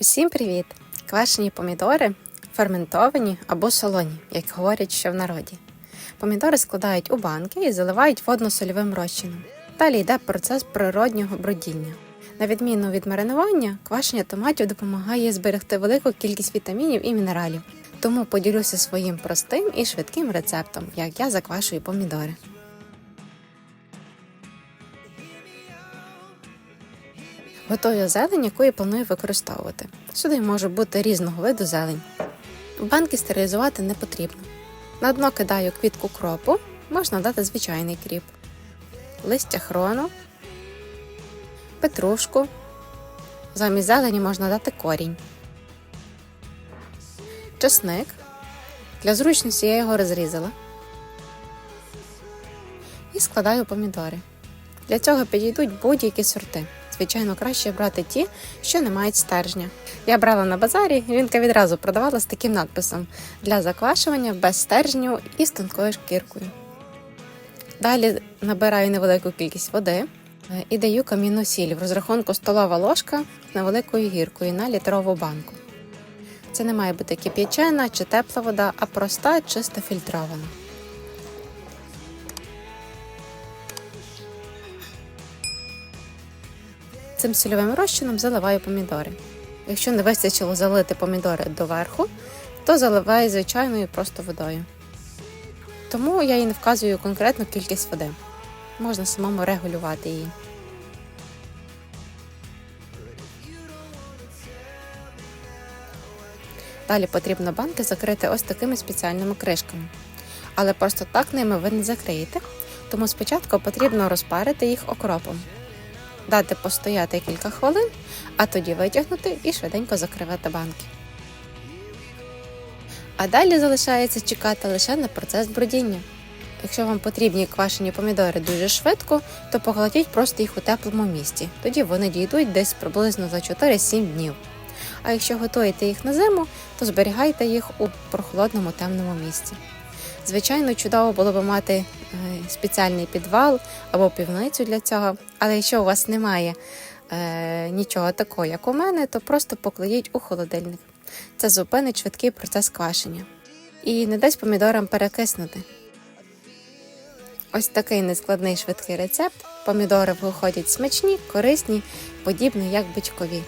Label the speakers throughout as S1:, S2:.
S1: Усім привіт! Квашені помідори ферментовані або солоні, як говорять ще в народі. Помідори складають у банки і заливають водно-сольовим розчином. Далі йде процес природнього бродіння. На відміну від маринування, квашення томатів допомагає зберегти велику кількість вітамінів і мінералів. Тому поділюся своїм простим і швидким рецептом, як я заквашую помідори. Готую зелень, яку я планую використовувати. Сюди може бути різного виду зелень. Банки стерилізувати не потрібно. На дно кидаю квітку кропу, можна дати звичайний кріп, листя хрону, петрушку. Замість зелені можна дати корінь, чесник. Для зручності я його розрізала. І складаю помідори. Для цього підійдуть будь-які сорти. Звичайно, краще брати ті, що не мають стержня. Я брала на базарі, жінка відразу продавала з таким надписом для заквашування без стержню і з тонкою шкіркою. Далі набираю невелику кількість води е, і даю камінну сіль в розрахунку столова ложка з невеликою гіркою на літрову банку. Це не має бути кип'ячена чи тепла вода, а проста, чисто фільтрована. Цим сольовим розчином заливаю помідори. Якщо не вистачило залити помідори доверху, то заливаю звичайною просто водою. Тому я і не вказую конкретну кількість води. Можна самому регулювати її. Далі потрібно банки закрити ось такими спеціальними кришками. Але просто так ними ви не закриєте, тому спочатку потрібно розпарити їх окропом дати постояти кілька хвилин, а тоді витягнути і швиденько закривати банки. А далі залишається чекати лише на процес бродіння. Якщо вам потрібні квашені помідори дуже швидко, то покладіть просто їх у теплому місці. Тоді вони дійдуть десь приблизно за 4-7 днів. А якщо готуєте їх на зиму, то зберігайте їх у прохолодному темному місці. Звичайно, чудово було б мати е, спеціальний підвал або півницю для цього, але якщо у вас немає е, нічого такого, як у мене, то просто покладіть у холодильник. Це зупинить швидкий процес квашення і не дасть помідорам перекиснути. Ось такий нескладний швидкий рецепт. Помідори виходять смачні, корисні, подібно як бичкові.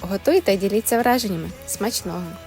S1: Готуйте і діліться враженнями. Смачного!